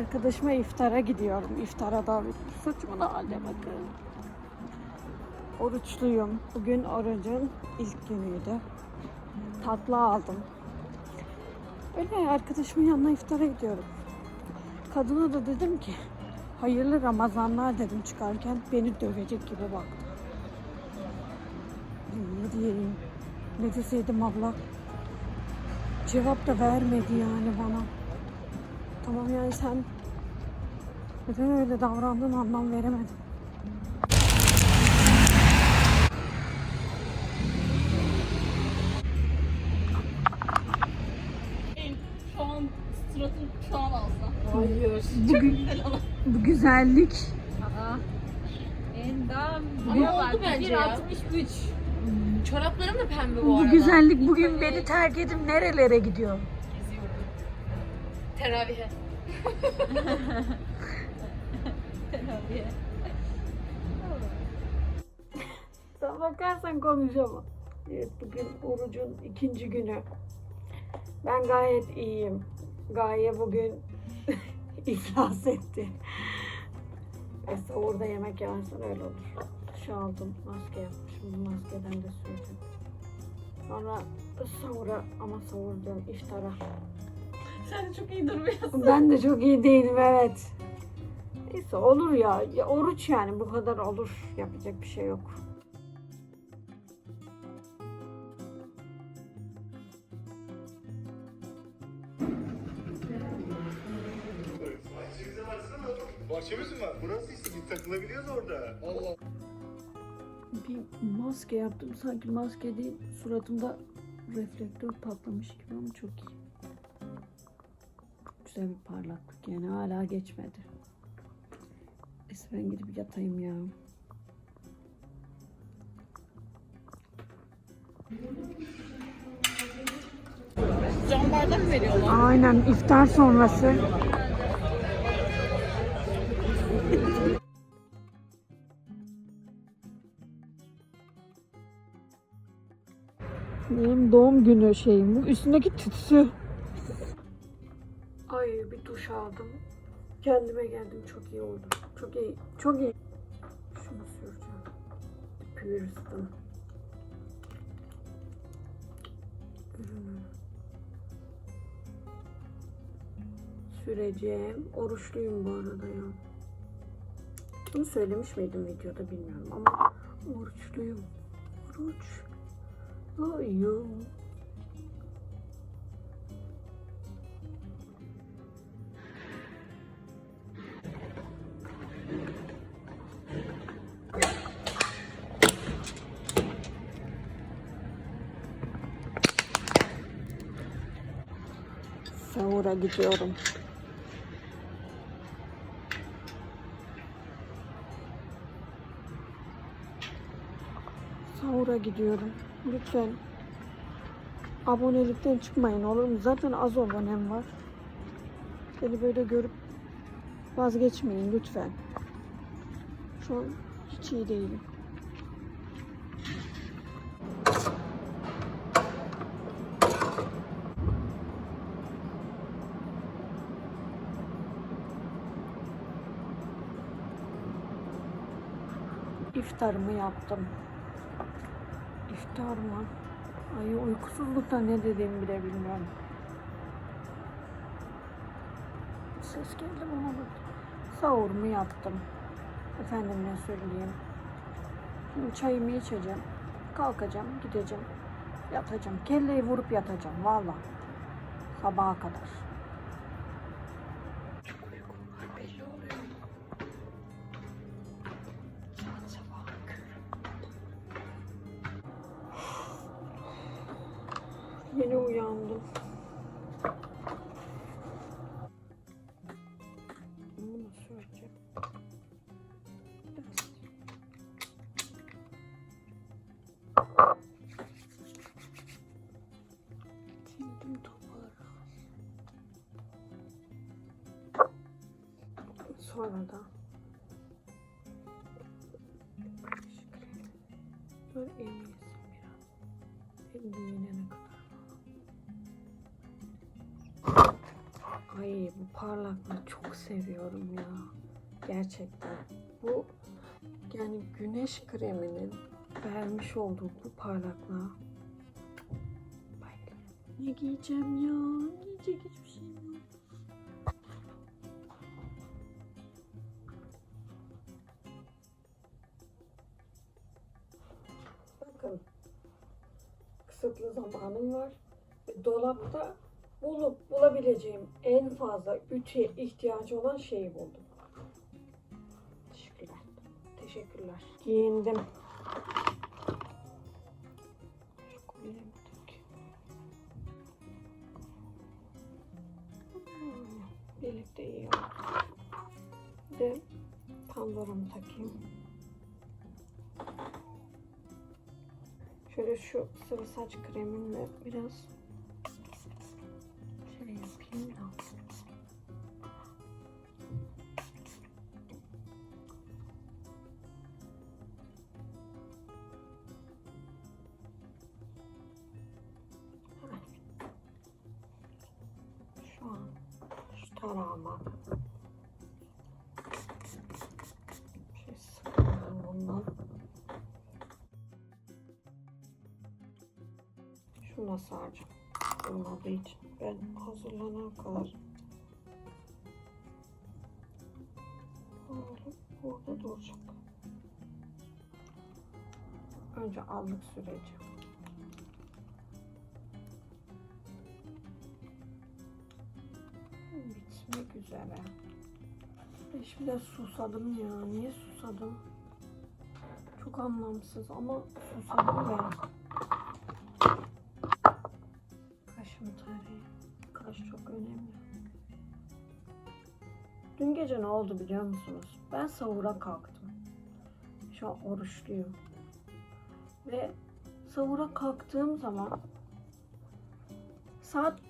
Arkadaşıma iftara gidiyorum. İftara davet. Saçımın haline bakın. Oruçluyum. Bugün orucun ilk günüydü. Tatlı aldım. Öyle arkadaşımın yanına iftara gidiyorum. Kadına da dedim ki hayırlı Ramazanlar dedim çıkarken beni dövecek gibi baktı. Ne diyeyim? Ne deseydim abla? Cevap da vermedi yani bana. Tamam yani sen neden öyle davrandın anlam veremedim. Şu an suratın şu an alsa. Hayır. Bugün bu güzellik Endam. Ama oldu bence ya. 63. Çoraplarım da pembe bu, bu arada. güzellik bugün beni terk edip nerelere gidiyor? Geziyorum. Teravihe. Teravihe. Sen bakarsan konuşamam. Evet bugün orucun ikinci günü. Ben gayet iyiyim. Gaye bugün iflas etti. Mesela orada yemek yemezsen öyle olur. Şu aldım maske yapmışım. Bu maskeden de sürdüm. Sonra sahura ama sahur diyorum iftara. Sen çok iyi durmuyorsun. Ben de çok iyi değilim evet. Neyse olur ya. ya. Oruç yani bu kadar olur. Yapacak bir şey yok. Bahçemiz mi var? Burası işte biz takılabiliyoruz orada. Allah. Bir maske yaptım. Sanki maske değil. Suratımda reflektör patlamış gibi ama çok iyi. Güzel bir parlaklık yani hala geçmedi. Neyse ben gidip yatayım ya. Cam bardak mı veriyorlar? Aynen iftar sonrası. Benim doğum günü şeyim bu. Üstündeki tütsü. Ay bir duş aldım. Kendime geldim. Çok iyi oldu. Çok iyi. Çok iyi. Şunu süreceğim. Püristim. Ürünü. Süreceğim. Oruçluyum bu arada ya. Bunu söylemiş miydim videoda bilmiyorum ama oruçluyum. Oruç. Sahura gidiyorum. Sahura gidiyorum. Lütfen abonelikten çıkmayın olur mu? Zaten az abonem var. Beni böyle görüp vazgeçmeyin lütfen. Şu an hiç iyi değilim. İftarımı yaptım. İftar mı? Ay uykusuzlukta ne dediğimi bile bilmiyorum. Ses geldi bana bak. Sahurumu yaptım. Efendim ne söyleyeyim. Şimdi çayımı içeceğim. Kalkacağım, gideceğim. Yatacağım. Kelleyi vurup yatacağım valla. Sabaha kadar. Sonra da Böyle emniyesin biraz. Giyinene kadar. Ay bu parlaklığı çok seviyorum ya. Gerçekten. Bu yani güneş kreminin vermiş olduğu bu parlaklığa. Ne giyeceğim ya? Giyecek hiçbir şeyim kısıtlı zamanım var. Ve Dolapta bulup bulabileceğim en fazla ütüye ihtiyacı olan şeyi buldum. Teşekkürler. Teşekkürler. Giyindim. Birlikte iyi oldu. De pandoramı takayım. Şöyle şu sıvı saç kremimle biraz şey yapayım da. Şu an şu tarağıma Saracağım. Olmadığı için. Ben hazırlanana kadar böyle burada duracak. Önce allık süreceğim. Bitmek üzere. Ben şimdi susadım ya. Niye susadım? Çok anlamsız ama susadım ben. Dün gece ne oldu biliyor musunuz? Ben sahura kalktım. Şu an oruçluyum. Ve sahura kalktığım zaman saat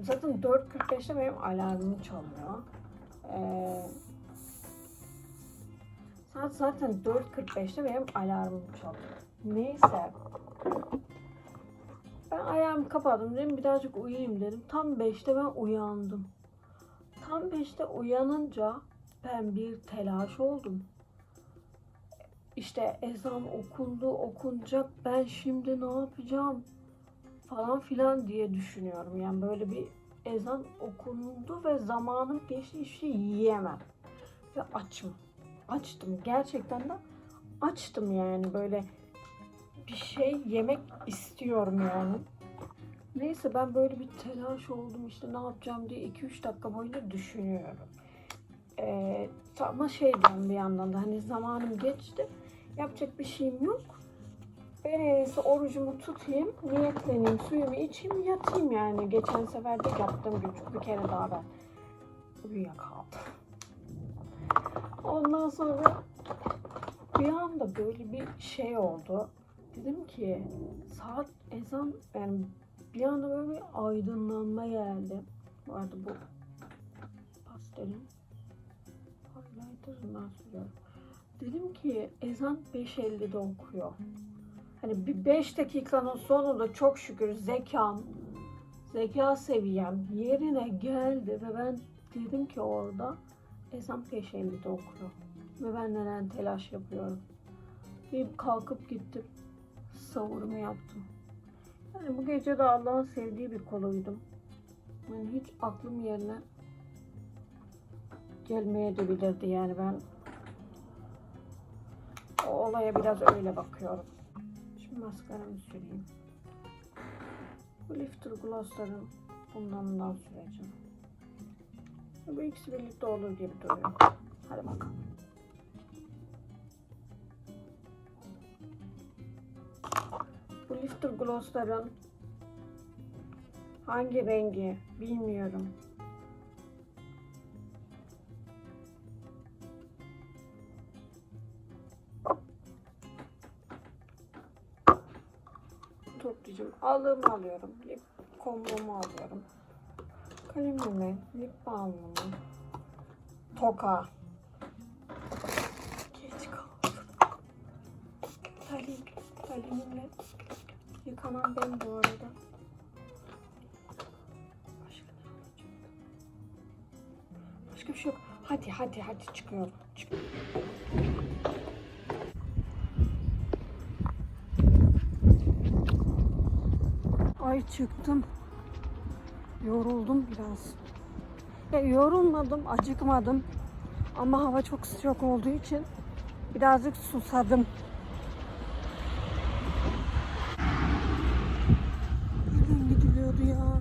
zaten 4.45'te benim alarmım çalıyor. Ee, saat zaten 4.45'te benim alarmım çalıyor. Neyse. Ben ayağımı kapadım dedim birazcık uyuyayım dedim. Tam 5'te ben uyandım. Tam 5'te uyanınca ben bir telaş oldum. İşte ezan okundu, okunacak. Ben şimdi ne yapacağım? Falan filan diye düşünüyorum. Yani böyle bir ezan okundu ve zamanım geçti. Hiçbir şey yiyemem. Ve açım. Açtım. Gerçekten de açtım yani böyle bir şey yemek istiyorum yani. Neyse ben böyle bir telaş oldum işte ne yapacağım diye 2-3 dakika boyunca düşünüyorum. Ee, ama şey diyorum bir yandan da hani zamanım geçti. Yapacak bir şeyim yok. Ben en iyisi orucumu tutayım, niyetleneyim, suyumu içeyim, yatayım yani. Geçen sefer de yaptığım gibi bir kere daha ben uyuyakaldım. Ondan sonra bir anda böyle bir şey oldu. Dedim ki saat ezan yani bir anda böyle bir aydınlanma geldi. Bu arada bu pastelin highlighter'ından sürüyorum. Dedim ki ezan 5.50'de okuyor. Hani bir 5 dakikanın sonunda çok şükür zekam, zeka seviyem yerine geldi ve ben dedim ki orada ezan 5.50'de okuyor. Ve ben neden telaş yapıyorum. Deyip kalkıp gittim. Savurumu yaptım. Yani bu gece de Allah'ın sevdiği bir koluydum. Yani hiç aklım yerine gelmeye de bilirdi yani ben o olaya biraz öyle bakıyorum. Şimdi maskaramı süreyim. Bu lifter glossların bundan süreceğim. Bu ikisi birlikte olur gibi duruyor. Hadi bakalım. Bu lifter glossların hangi rengi bilmiyorum. Toplayacağım. Aldığımı alıyorum. Lip kombomu alıyorum. Kalemimi, lip balmımı, toka. Geç kaldım. Talim, talimimle yıkanan ben bu arada. Başka ne alacağım? Hadi hadi hadi çıkıyorum. Çık. Ay çıktım. Yoruldum biraz. Ya yorulmadım, acıkmadım. Ama hava çok sıcak olduğu için birazcık susadım. Nereden gidiliyordu ya?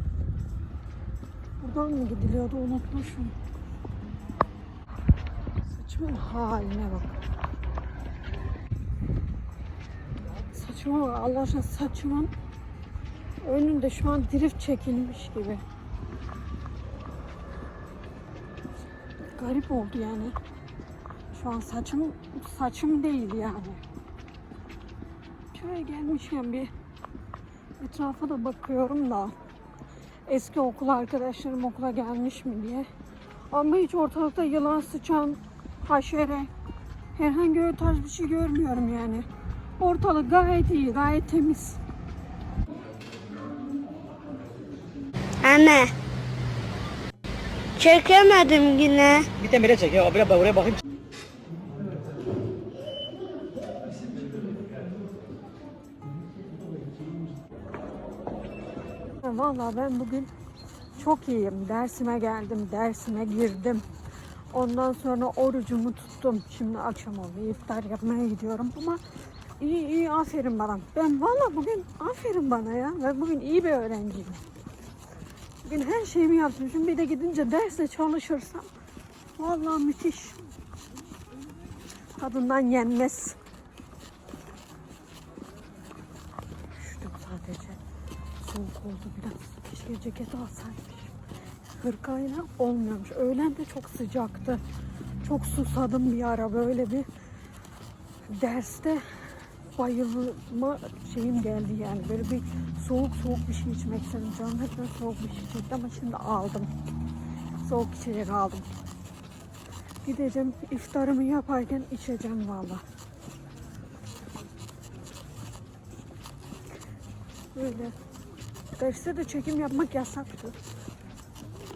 Buradan mı gidiliyordu unutmuşum. Saçımın haline bak. Saçıma Allah aşkına saçımın önünde şu an drift çekilmiş gibi. Garip oldu yani. Şu an saçım saçım değil yani. Şöyle gelmişken bir etrafa da bakıyorum da eski okul arkadaşlarım okula gelmiş mi diye. Ama hiç ortalıkta yılan sıçan, haşere, herhangi öyle tarz bir şey görmüyorum yani. Ortalık gayet iyi, gayet temiz. Anne. Çekemedim yine. Bir tane bire çek ya. Oraya, oraya bakayım. Vallahi ben bugün çok iyiyim. Dersime geldim, dersime girdim. Ondan sonra orucumu tuttum. Şimdi akşam oldu, iftar yapmaya gidiyorum ama iyi iyi aferin bana. Ben vallahi bugün aferin bana ya. Ben bugün iyi bir öğrenciyim. Bugün her şeyimi yapmışım. Bir de gidince derse çalışırsam vallahi müthiş. Tadından yenmez. Oldu biraz. Keşke ceket alsaymışım. Hırkayla olmuyormuş. Öğlen de çok sıcaktı. Çok susadım bir ara böyle bir derste bayılma şeyim geldi yani. Böyle bir soğuk soğuk bir şey içmek istedim. Canım hep böyle soğuk bir şey çekti ama şimdi aldım. Soğuk içecek aldım. Gideceğim iftarımı yaparken içeceğim valla. Böyle. Derste de çekim yapmak yasaktı.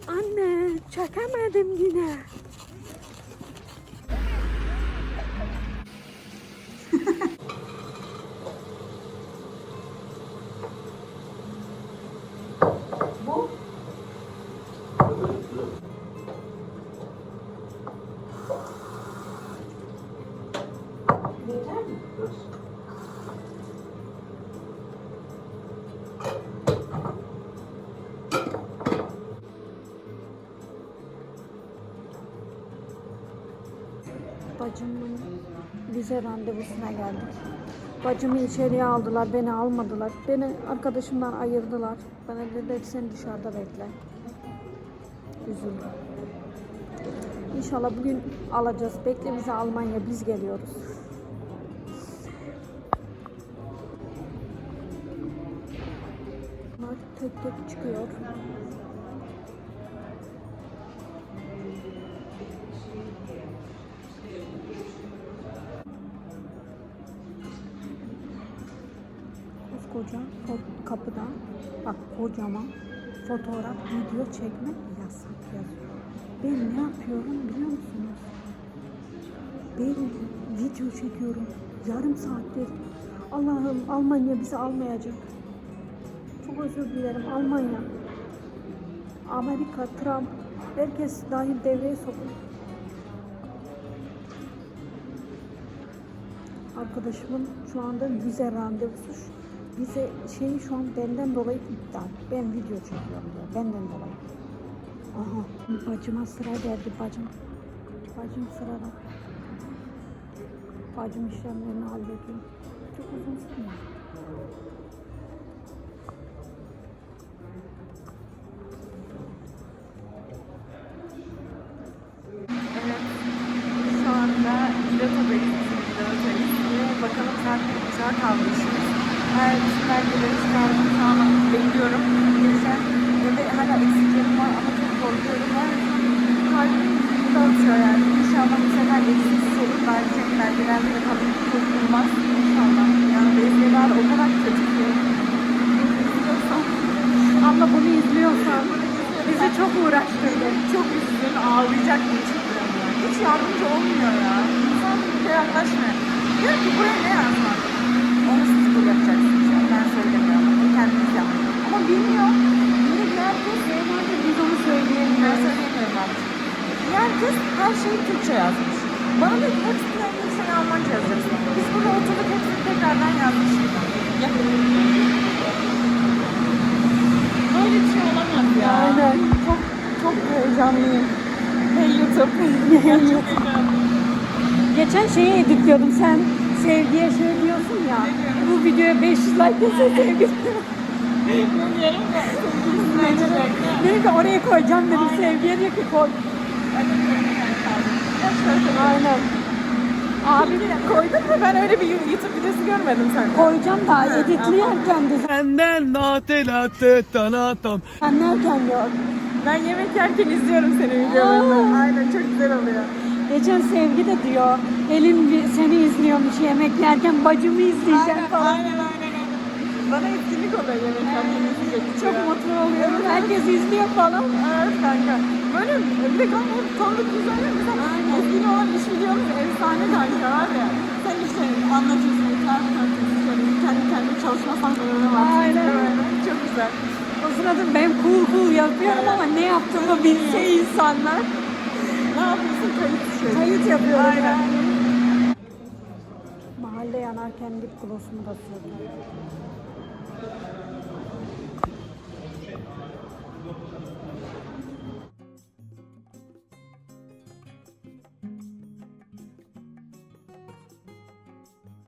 Anne çekemedim yine. Bacımın vize randevusuna geldik. Bacımı içeriye aldılar, beni almadılar. Beni arkadaşımdan ayırdılar. Bana dediler ki seni dışarıda bekle. Üzüldüm. İnşallah bugün alacağız. Bekle bizi Almanya, biz geliyoruz. Tek tek çıkıyor. Fo- kapıda bak kocaman fotoğraf, video çekmek yasak yazıyor. Ben ne yapıyorum biliyor musunuz? Ben video çekiyorum. Yarım saattir. Allah'ım Almanya bizi almayacak. Çok özür dilerim Almanya. Amerika, Trump, herkes dahil devreye sokun. Arkadaşımın şu anda vize randevusu. Vize şeyi şu an benden dolayı iptal. Ben video çekiyorum diyor. Benden dolayı. Aha. Bacıma sıra geldi bacım. Bacım sırada. Bacım işlemlerini hallediyor. Çok uzun sürmüyor. Şu anda pilotadayız, pilotadayız. Ve bakalım saat bir buçuğa kalmışız. Her belgeleri çıkardım. Şu an bekliyorum. Geleceğim. Ve de hala eksiklerim var ama çok korkuyorum. Var kalbim dağıtıyor yani. İnşallah bu sefer eksiksiz olur. Belki belgelerde de kalın kurtulmaz. İnşallah. Yani belgeler o kadar kötü ki. Abla bunu izliyorsan bizi çok uğraştırdı. çok üzgün ağlayacak bir çıktım yani. yardımcı olmuyor ya. İnsan bir şey yaklaşmıyor. Diyor ki buraya ne yazmak? Onu siz bu yapacaksınız. Yani ben söylemiyorum. Onu kendiniz yapın. Ama bilmiyor. Yine bir herkes Normalde biz onu ben söyleyemiyoruz. söyleyemiyorum ben. Herkes her şeyi Türkçe yazmış. Bana da hepsini İngilizce Almanca yazacaksın. Biz burada oturduk hepsini tekrardan yazmışız. Ya. Böyle bir şey olamaz ya. Aynen. Çok çok heyecanlıyım. Hey YouTube. Geçen şeyi editliyordum. Sen sevgiye şey diyorsun ya. Bu videoya 500 like dese sevgi. Dedim ki oraya koyacağım dedim. Sevgiye diyor ki koy. Aynen. Abi Koydun mu? Ben öyle bir YouTube videosu görmedim sen. koyacağım da editleyerken de Senden nate nate tanatam. anlarken gör. Ben yemek yerken izliyorum senin videolarını. Aynen çok güzel oluyor. Geçen sevgi de diyor. Bir- seni izliyormuş yemek yerken bacımı izleyeceğim falan. Aynen aynen aynen. Bana etkinlik oluyor yemek yerken izleyecek. Çok mutlu oluyorum. Herkes izliyor falan. Evet kanka. Böyle bir de hep tanıdık güzel Mesela etkili olan iş videomuz efsane kanka var ya. Sen işte anlatıyorsun, etrafı tanıtıyorsun. Şöyle kendi kendine çalışma sahneleri var. Aynen. Böyle. Çok güzel. O sırada ben cool cool yapıyorum ama ne yaptığımı bilse insanlar. Ne yapıyorsun? Kayıt şey. Kayıt yapıyorum Aynen. yani. Mahalle yanarken lip gloss'umu da sürdüm.